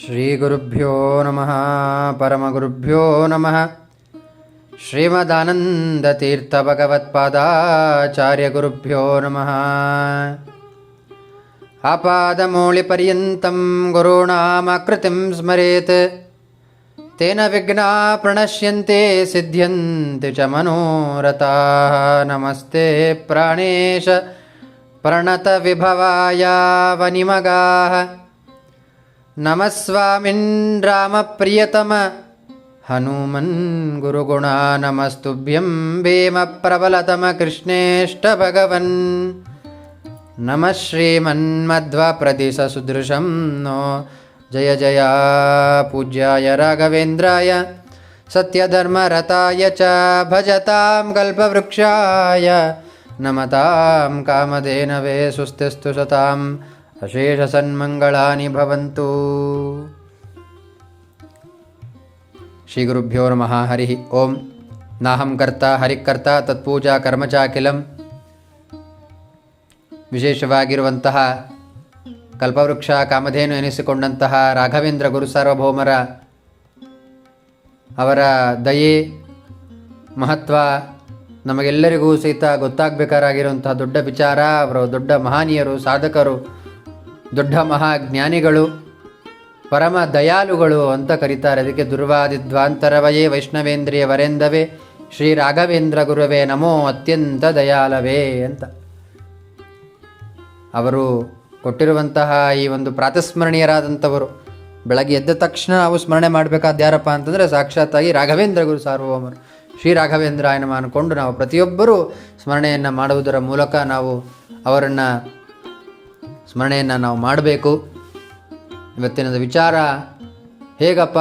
श्रीगुरुभ्यो नमः परमगुरुभ्यो नमः। श्रीमदानन्दतीर्थभगवत्पादाचार्यगुरुभ्यो नमः। आपादमौलिपर्यन्तं गुरूणामाकृतिं स्मरेत् तेन विघ्ना प्रणश्यन्ते सिद्ध्यन्ति च मनोरथाः। नमस्ते प्राणेश प्रणतविभवाय वनिमगाः। नमः स्वामिन् रामप्रियतम हनुमन् गुरुगुणा नमस्तुभ्यं भीमप्रबलतम कृष्णेष्टभगवन् नमः श्रीमन्मध्वप्रदिशसुदृशं नो जय जय पूज्याय राघवेन्द्राय सत्यधर्मरताय च भजतां कल्पवृक्षाय नमतां कामधेनवे सुस्तिस्तु सताम् अशेषसन्मङ्गलानि भवन्तु ಶ್ರೀಗುರುಭ್ಯೋ ನಮಃ ಹರಿ ಓಂ ನಾಹಂ ಕರ್ತ ಹರಿಕರ್ತ ತತ್ಪೂಜಾ ಕರ್ಮ ಚಾಕಿಲಂ ವಿಶೇಷವಾಗಿರುವಂತಹ ಕಲ್ಪವೃಕ್ಷ, ಕಾಮಧೇನು ಎನಿಸಿಕೊಂಡಂತಹ ರಾಘವೇಂದ್ರ ಗುರು ಸಾರ್ವಭೌಮರ ಅವರ ದಯೆ, ಮಹತ್ವ ನಮಗೆಲ್ಲರಿಗೂ ಸಹಿತ ಗೊತ್ತಾಗಬೇಕಾಗಿರುವಂತಹ ದೊಡ್ಡ ವಿಚಾರ. ಅವರು ದೊಡ್ಡ ಮಹಾನೀಯರು, ಸಾಧಕರು, ದೊಡ್ಡ ಮಹಾಜ್ಞಾನಿಗಳು ಪರಮ ದಯಾಳುಗಳು ಅಂತ ಕರೀತಾರೆ. ಅದಕ್ಕೆ ದುರ್ವಾದಿದ್ವಾಂತರವಯೇ ವೈಷ್ಣವೇಂದ್ರಿಯ ವರೆಂದವೇ, ಶ್ರೀ ರಾಘವೇಂದ್ರ ಗುರುವೇ ನಮೋ ಅತ್ಯಂತ ದಯಾಲವೇ ಅಂತ. ಅವರು ಕೊಟ್ಟಿರುವಂತಹ ಈ ಒಂದು ಪ್ರಾತಸ್ಮರಣೀಯರಾದಂಥವರು. ಬೆಳಗ್ಗೆ ಎದ್ದ ತಕ್ಷಣ ನಾವು ಸ್ಮರಣೆ ಮಾಡಬೇಕಾದ ಯಾರಪ್ಪ ಅಂತಂದರೆ ಸಾಕ್ಷಾತ್ತಾಗಿ ರಾಘವೇಂದ್ರ ಗುರು ಸಾರ್ವಭೌಮರು. ಶ್ರೀ ರಾಘವೇಂದ್ರ ಆಯನ ಅಂದ್ಕೊಂಡು ನಾವು ಪ್ರತಿಯೊಬ್ಬರೂ ಸ್ಮರಣೆಯನ್ನು ಮಾಡುವುದರ ಮೂಲಕ ನಾವು ಅವರನ್ನು ಸ್ಮರಣೆಯನ್ನು ನಾವು ಮಾಡಬೇಕು. ಇವತ್ತಿನದ ವಿಚಾರ ಹೇಗಪ್ಪ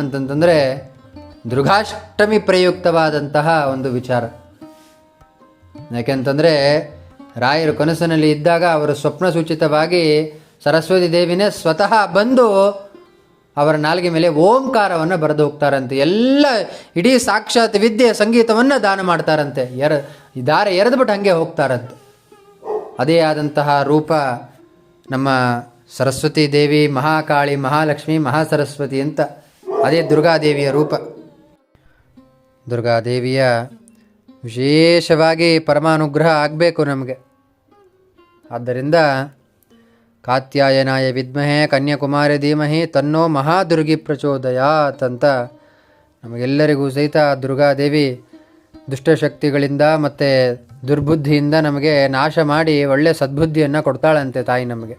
ಅಂತಂತಂದರೆ ದುರ್ಗಾಷ್ಟಮಿ ಪ್ರಯುಕ್ತವಾದಂತಹ ಒಂದು ವಿಚಾರ. ಯಾಕೆಂತಂದರೆ ರಾಯರು ಕನಸಿನಲ್ಲಿ ಇದ್ದಾಗ ಅವರು ಸ್ವಪ್ನ ಸೂಚಿತವಾಗಿ ಸರಸ್ವತಿ ದೇವಿನೇ ಸ್ವತಃ ಬಂದು ಅವರ ನಾಲ್ಗೆ ಮೇಲೆ ಓಂಕಾರವನ್ನು ಬರೆದು ಹೋಗ್ತಾರಂತೆ. ಎಲ್ಲ ಇಡೀ ಸಾಕ್ಷಾತ್ ವಿದ್ಯೆ ಸಂಗೀತವನ್ನು ದಾನ ಮಾಡ್ತಾರಂತೆ. ಎರ ದಾರ ಎರೆದ್ಬಿಟ್ಟು ಹಂಗೆ ಹೋಗ್ತಾರಂತೆ. ಅದೇ ಆದಂತಹ ರೂಪ ನಮ್ಮ ಸರಸ್ವತಿ ದೇವಿ, ಮಹಾಕಾಳಿ, ಮಹಾಲಕ್ಷ್ಮಿ, ಮಹಾಸರಸ್ವತಿ ಅಂತ ಅದೇ ದುರ್ಗಾದೇವಿಯ ರೂಪ. ದುರ್ಗಾದೇವಿಯ ವಿಶೇಷವಾಗಿ ಪರಮಾನುಗ್ರಹ ಆಗಬೇಕು ನಮಗೆ. ಆದ್ದರಿಂದ ಕಾತ್ಯಾಯನಾಯ ವಿದ್ಮಹೆ ಕನ್ಯಾಕುಮಾರಿ ಧೀಮಹಿ ತನ್ನೋ ಮಹಾದುರ್ಗಿ ಪ್ರಚೋದಯಾತಂತ ನಮಗೆಲ್ಲರಿಗೂ ಸಹಿತ ದುರ್ಗಾದೇವಿ ದುಷ್ಟಶಕ್ತಿಗಳಿಂದ ಮತ್ತು ದುರ್ಬುದ್ಧಿಯಿಂದ ನಮಗೆ ನಾಶ ಮಾಡಿ ಒಳ್ಳೆಯ ಸದ್ಬುದ್ಧಿಯನ್ನು ಕೊಡ್ತಾಳಂತೆ ತಾಯಿ ನಮಗೆ.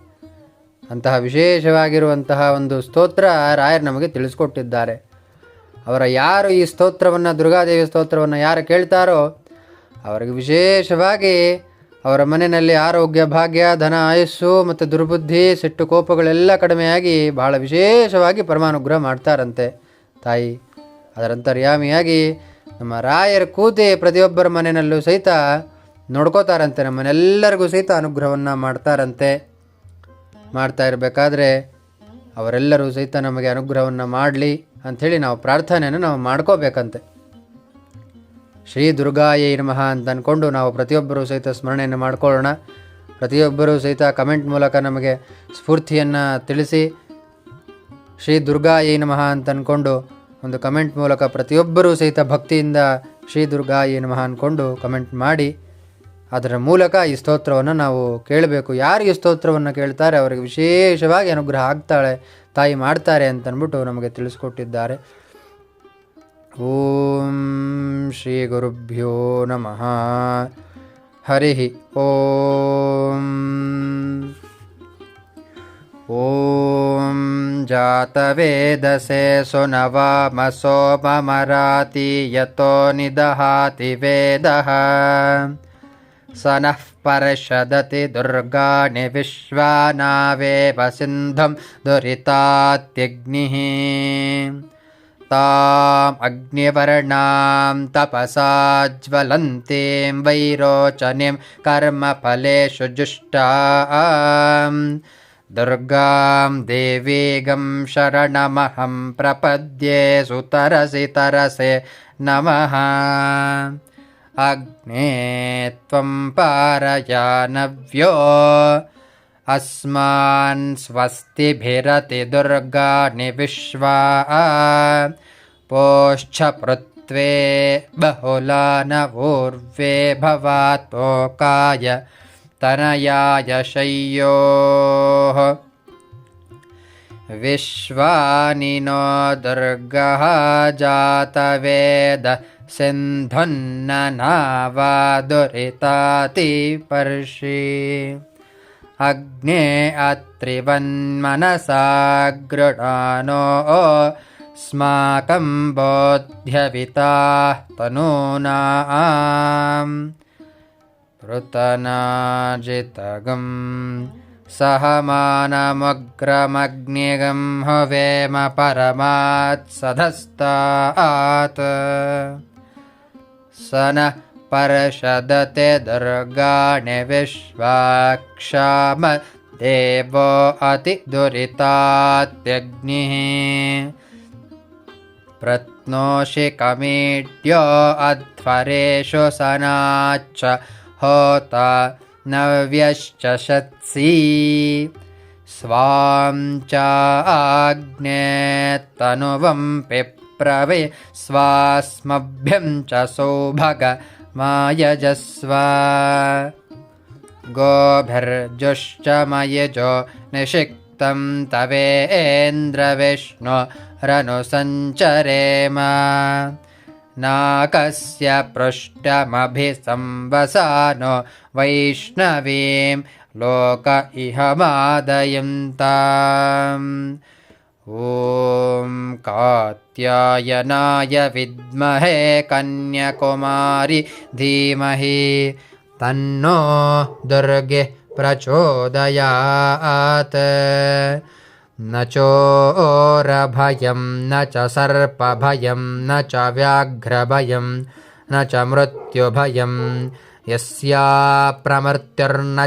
ಅಂತಹ ವಿಶೇಷವಾಗಿರುವಂತಹ ಒಂದು ಸ್ತೋತ್ರ ರಾಯರ್ ನಮಗೆ ತಿಳಿಸ್ಕೊಟ್ಟಿದ್ದಾರೆ. ಅವರ ಯಾರು ಈ ಸ್ತೋತ್ರವನ್ನು, ದುರ್ಗಾದೇವಿ ಸ್ತೋತ್ರವನ್ನು ಯಾರು ಕೇಳ್ತಾರೋ, ಅವರಿಗೆ ವಿಶೇಷವಾಗಿ ಅವರ ಮನೆಯಲ್ಲಿ ಆರೋಗ್ಯ, ಭಾಗ್ಯ, ಧನ, ಆಯಸ್ಸು ಮತ್ತು ದುರ್ಬುದ್ಧಿ, ಸಿಟ್ಟು ಕೋಪಗಳೆಲ್ಲ ಕಡಿಮೆಯಾಗಿ ಬಹಳ ವಿಶೇಷವಾಗಿ ಪರಮಾನುಗ್ರಹ ಮಾಡ್ತಾರಂತೆ ತಾಯಿ. ಅದರಂತರ್ಯಾಮಿಯಾಗಿ ನಮ್ಮ ರಾಯರ ಕೂತಿ ಪ್ರತಿಯೊಬ್ಬರ ಮನೆಯಲ್ಲೂ ಸಹಿತ ನೋಡ್ಕೋತಾರಂತೆ ನಮ್ಮನೆಲ್ಲರಿಗೂ ಸಹಿತ ಅನುಗ್ರಹವನ್ನು ಮಾಡ್ತಾರಂತೆ. ಮಾಡ್ತಾ ಇರಬೇಕಾದ್ರೆ ಅವರೆಲ್ಲರೂ ಸಹಿತ ನಮಗೆ ಅನುಗ್ರಹವನ್ನು ಮಾಡಲಿ. ಅಂಥೇಳಿ ನಾವು ಪ್ರಾರ್ಥನೆಯನ್ನು ನಾವು ಮಾಡ್ಕೋಬೇಕಂತೆ. ಶ್ರೀ ದುರ್ಗಾಯೇ ನಮಃ ಅಂತ ಅಂದ್ಕೊಂಡು ನಾವು ಪ್ರತಿಯೊಬ್ಬರೂ ಸಹಿತ ಸ್ಮರಣೆಯನ್ನು ಮಾಡಿಕೊಳ್ಳೋಣ. ಪ್ರತಿಯೊಬ್ಬರೂ ಸಹಿತ ಕಮೆಂಟ್ ಮೂಲಕ ನಮಗೆ ಸ್ಫೂರ್ತಿಯನ್ನು ತಿಳಿಸಿ. ಶ್ರೀ ದುರ್ಗಾಯೇ ನಮಃ ಅಂತ ಅಂದ್ಕೊಂಡು ಒಂದು ಕಮೆಂಟ್ ಮೂಲಕ ಪ್ರತಿಯೊಬ್ಬರೂ ಸಹಿತ ಭಕ್ತಿಯಿಂದ ಶ್ರೀ ದುರ್ಗಾಯೇ ನಮಃ ಅಂದ್ಕೊಂಡು ಕಮೆಂಟ್ ಮಾಡಿ. ಅದರ ಮೂಲಕ ಈ ಸ್ತೋತ್ರವನ್ನು ನಾವು ಕೇಳಬೇಕು. ಯಾರು ಈ ಸ್ತೋತ್ರವನ್ನು ಕೇಳ್ತಾರೆ? ಅವರಿಗೆ ವಿಶೇಷವಾಗಿ ಅನುಗ್ರಹ ಆಗ್ತಾಳೆ, ತಾಯಿ ಮಾಡ್ತಾರೆ ಅಂತನ್ಬಿಟ್ಟು ನಮಗೆ ತಿಳಿಸ್ಕೊಟ್ಟಿದ್ದಾರೆ. ಓಂ ಶ್ರೀ ಗುರುಭ್ಯೋ ನಮಃ. ಹರಿ ಓಂ. ಓಂ ಜಾತವೇದಸೆ ಸುನವಾಮ ಸೋಮಮರಾತಿ ಯತೋ ನಿದಹಾತಿ ವೇದಃ. स नः पर्षदति दुर्गाणि विश्वानावेव सिन्धुं दुरितात्यग्निः। ताम् अग्निवर्णां तपसा ज्वलन्तीं वैरोचनीं कर्मफलेषु जुष्टाम्। दुर्गां देवीगं शरणमहं प्रपद्ये सुतरसि तरसे नमः अग्ने त्वं पारयानव्यो अस्मान् स्वस्तिभिरति दुर्गाणि विश्वा। पोश्च पृत्वे बहुला न ऊर्वे भवात्पोकाय तनयाय शय्योः विश्वानिनो दुर्गः जातवेद सिन्धुन्न न वा दुरितातिपर्षि अग्ने अत्रिवन्मनसा गृणस्माकम् बोध्यपितास्तनूना पृतनाजितगम् सहमानमग्रमग्निगं हवेम परमात्सधस्तात् स नः पर्षदते दुर्गाणि विश्वाक्षाम देवो अतिदुरितात्यग्निः। प्रत्नोषि कमीड्यो अध्वरेषु सनाच्च होता नव्यश्च स्वां चाग्ने तनुवं पिप्रवे स्वास्मभ्यं च सौभग मायजस्व गोभिर्जुश्च मयजो निषिक्तं तवेन्द्रविष्णुरनुसञ्चरेम नाकस्य पृष्ठमभिसंवसानो वैष्णवीं लोक इह मादयन्ताम् ॐ कात्यायनाय विद्महे कन्यकुमारि धीमहि तन्नो दुर्गे प्रचोदयात् न चोरभयं, न च सर्पभयं, न च व्याघ्रभयं, न च मृत्युभयं। यस्या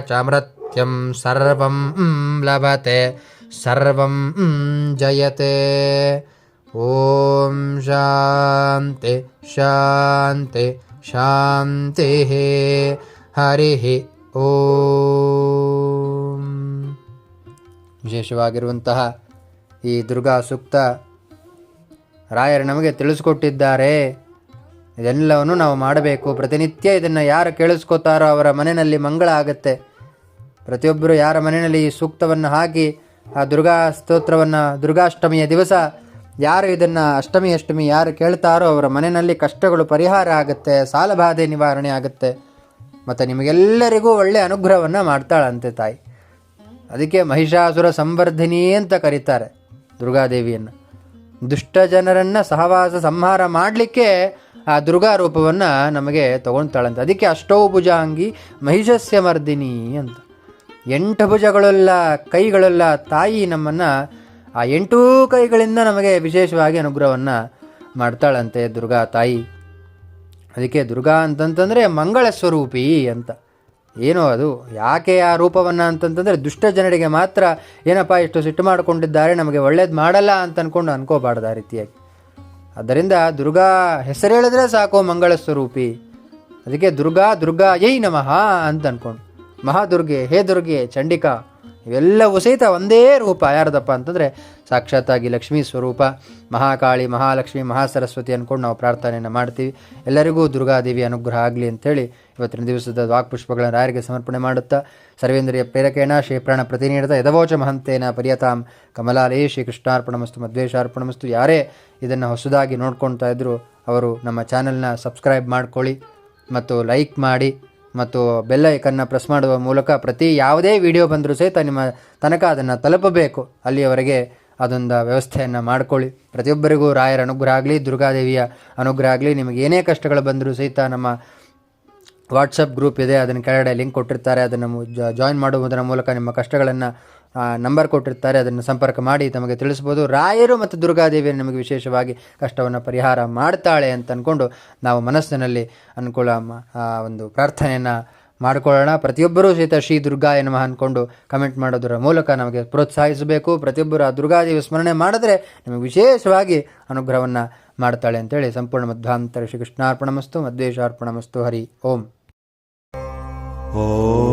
च मृत्युं सर्वं लभते, सर्वं जयते। ॐ शान्ति शान्ति, शान्तिः। हरिः ಓಂ ವಿಶೇಷವಾಗಿರುವಂತಹ ಈ ದುರ್ಗಾ ಸೂಕ್ತ ರಾಯರು ನಮಗೆ ತಿಳಿಸ್ಕೊಟ್ಟಿದ್ದಾರೆ. ಇದೆಲ್ಲವನ್ನು ನಾವು ಮಾಡಬೇಕು. ಪ್ರತಿನಿತ್ಯ ಇದನ್ನು ಯಾರು ಕೇಳಿಸ್ಕೋತಾರೋ ಅವರ ಮನೆಯಲ್ಲಿ ಮಂಗಳ ಆಗುತ್ತೆ. ಪ್ರತಿಯೊಬ್ಬರು ಯಾರ ಮನೆಯಲ್ಲಿ ಈ ಸೂಕ್ತವನ್ನು ಹಾಕಿ ಆ ದುರ್ಗಾ ಸ್ತೋತ್ರವನ್ನು, ದುರ್ಗಾಷ್ಟಮಿಯ ದಿವಸ ಯಾರು ಇದನ್ನು ಅಷ್ಟಮಿ ಅಷ್ಟಮಿ ಯಾರು ಕೇಳ್ತಾರೋ ಅವರ ಮನೆಯಲ್ಲಿ ಕಷ್ಟಗಳು ಪರಿಹಾರ ಆಗುತ್ತೆ, ಸಾಲಬಾಧೆ ನಿವಾರಣೆ ಆಗುತ್ತೆ. ಮತ್ತು ನಿಮಗೆಲ್ಲರಿಗೂ ಒಳ್ಳೆಯ ಅನುಗ್ರಹವನ್ನು ಮಾಡ್ತಾಳಂತೆ ತಾಯಿ. ಅದಕ್ಕೆ ಮಹಿಷಾಸುರ ಸಂವರ್ಧಿನಿ ಅಂತ ಕರೀತಾರೆ ದುರ್ಗಾದೇವಿಯನ್ನು. ದುಷ್ಟ ಜನರನ್ನು ಸಹವಾಸ ಸಂಹಾರ ಮಾಡಲಿಕ್ಕೆ ಆ ದುರ್ಗಾ ರೂಪವನ್ನು ನಮಗೆ ತಗೊಳ್ತಾಳಂತೆ ಅದಕ್ಕೆ ಅಷ್ಟೌ ಭುಜಾಂಗಿ ಮಹಿಷಸ್ಯ ಮರ್ದಿನಿ ಅಂತ. ಎಂಟು ಭುಜಗಳೆಲ್ಲ ಕೈಗಳೆಲ್ಲ ತಾಯಿ ನಮ್ಮನ್ನು ಆ ಎಂಟೂ ಕೈಗಳಿಂದ ನಮಗೆ ವಿಶೇಷವಾಗಿ ಅನುಗ್ರಹವನ್ನು ಮಾಡ್ತಾಳಂತೆ ದುರ್ಗಾ ತಾಯಿ. ಅದಕ್ಕೆ ದುರ್ಗಾ ಅಂತಂತಂದರೆ ಮಂಗಳ ಸ್ವರೂಪಿ ಅಂತ. ಏನೋ ಅದು? ಯಾಕೆ ಆ ರೂಪವನ್ನು ಅಂತಂತಂದರೆ ದುಷ್ಟ ಜನರಿಗೆ ಮಾತ್ರ ಏನಪ್ಪ ಇಷ್ಟು ಸಿಟ್ಟು ಮಾಡಿಕೊಂಡಿದ್ದಾರೆ, ನಮಗೆ ಒಳ್ಳೇದು ಮಾಡಲ್ಲ ಅಂತ ಅಂದ್ಕೊಂಡು ಅನ್ಕೋಬಾರ್ದು ಆ ರೀತಿಯಾಗಿ. ಅದರಿಂದ ದುರ್ಗಾ ಹೆಸರು ಹೇಳಿದ್ರೆ ಸಾಕು ಮಂಗಳ ಸ್ವರೂಪಿ. ಅದಕ್ಕೆ ದುರ್ಗಾ ದುರ್ಗಾ ಯೈ ನಮಃ ಅಂತ ಅಂದ್ಕೊಂಡು ಮಹಾದುರ್ಗೆ, ಹೇ ದುರ್ಗೆ, ಚಂಡಿಕಾ. ಇವೆಲ್ಲವೂ ಸಹಿತ ಒಂದೇ ರೂಪ. ಯಾರ್ದಪ್ಪ ಅಂತಂದರೆ ಸಾಕ್ಷಾತ್ತಾಗಿ ಲಕ್ಷ್ಮೀ ಸ್ವರೂಪ. ಮಹಾಕಾಳಿ, ಮಹಾಲಕ್ಷ್ಮಿ, ಮಹಾಸರಸ್ವತಿ ಅಂದ್ಕೊಂಡು ನಾವು ಪ್ರಾರ್ಥನೆಯನ್ನು ಮಾಡ್ತೀವಿ. ಎಲ್ಲರಿಗೂ ದುರ್ಗಾದೇವಿ ಅನುಗ್ರಹ ಆಗಲಿ ಅಂಥೇಳಿ ಇವತ್ತಿನ ದಿವಸದ ವಾಕ್ಪುಷ್ಪಗಳನ್ನು ರಾಯರಿಗೆ ಸಮರ್ಪಣೆ ಮಾಡುತ್ತಾ ಸರ್ವೇಂದ್ರಿಯ ಪ್ರೇರಕೇಣ ಶ್ರೀಪ್ರಾಣ ಪ್ರತಿನಿಧಿತ ಯದವೋಚ ಮಹಂತೇನ ಪರ್ಯತಾಂ ಶ್ರೀ ಕೃಷ್ಣಾರ್ಪಣಮಸ್ತು ಮಧ್ವೇಶಾರ್ಪಣಮಸ್ತು ಯಾರೇ ಇದನ್ನು ಹೊಸದಾಗಿ ನೋಡ್ಕೊಳ್ತಾ ಇದ್ದರೂ ಅವರು ನಮ್ಮ ಚಾನಲ್ನ ಸಬ್ಸ್ಕ್ರೈಬ್ ಮಾಡ್ಕೊಳ್ಳಿ ಮತ್ತು ಲೈಕ್ ಮಾಡಿ. ಮತ್ತು ಬೆಲ್ಲ ಐಕನ್ನ ಪ್ರೆಸ್ ಮಾಡುವ ಮೂಲಕ ಪ್ರತಿ ಯಾವುದೇ ವಿಡಿಯೋ ಬಂದರೂ ಸಹಿತ ನಿಮ್ಮ ತನಕ ಅದನ್ನು ತಲುಪಬೇಕು. ಅಲ್ಲಿಯವರೆಗೆ ಅದೊಂದು ವ್ಯವಸ್ಥೆಯನ್ನು ಮಾಡ್ಕೊಳ್ಳಿ. ಪ್ರತಿಯೊಬ್ಬರಿಗೂ ರಾಯರ ಅನುಗ್ರಹ ಆಗಲಿ, ದುರ್ಗಾದೇವಿಯ ಅನುಗ್ರಹ ಆಗಲಿ, ನಿಮಗೆ ಏನೇ ಕಷ್ಟಗಳು ಬಂದರೂ ಸಹಿತ ನಮ್ಮ ವಾಟ್ಸಪ್ ಗ್ರೂಪ್ ಇದೆ. ಅದನ್ನು ಕೆಳಗಡೆ ಲಿಂಕ್ ಕೊಟ್ಟಿರ್ತಾರೆ. ಅದನ್ನು ಜಾಯಿನ್ ಮಾಡುವುದರ ಮೂಲಕ ನಿಮ್ಮ ಕಷ್ಟಗಳನ್ನು ನಂಬರ್ ಕೊಟ್ಟಿರ್ತಾರೆ, ಅದನ್ನು ಸಂಪರ್ಕ ಮಾಡಿ ತಮಗೆ ತಿಳಿಸ್ಬೋದು ರಾಯರು ಮತ್ತು ದುರ್ಗಾದೇವಿಯನ್ನು ನಮಗೆ ವಿಶೇಷವಾಗಿ ಕಷ್ಟವನ್ನು ಪರಿಹಾರ ಮಾಡ್ತಾಳೆ ಅಂತ ಅಂದ್ಕೊಂಡು ನಾವು ಮನಸ್ಸಿನಲ್ಲಿ ಅನುಕೂಲ ಒಂದು ಪ್ರಾರ್ಥನೆಯನ್ನು ಮಾಡಿಕೊಳ್ಳೋಣ. ಪ್ರತಿಯೊಬ್ಬರೂ ಸಹಿತ ಶ್ರೀ ದುರ್ಗಾ ನಮಃ ಅಂದ್ಕೊಂಡು ಕಮೆಂಟ್ ಮಾಡೋದರ ಮೂಲಕ ನಮಗೆ ಪ್ರೋತ್ಸಾಹಿಸಬೇಕು. ಪ್ರತಿಯೊಬ್ಬರು ಆ ದುರ್ಗಾದೇವಿ ಸ್ಮರಣೆ ಮಾಡಿದ್ರೆ ನಮಗೆ ವಿಶೇಷವಾಗಿ ಅನುಗ್ರಹವನ್ನು ಮಾಡ್ತಾಳೆ ಅಂತೇಳಿ ಸಂಪೂರ್ಣ ಮಧ್ವಾಂತರ ಶ್ರೀ ಕೃಷ್ಣಾರ್ಪಣಮಸ್ತು ಮಧ್ವೇಶಾರ್ಪಣಮಸ್ತು ಹರಿ ಓಂ. ॐ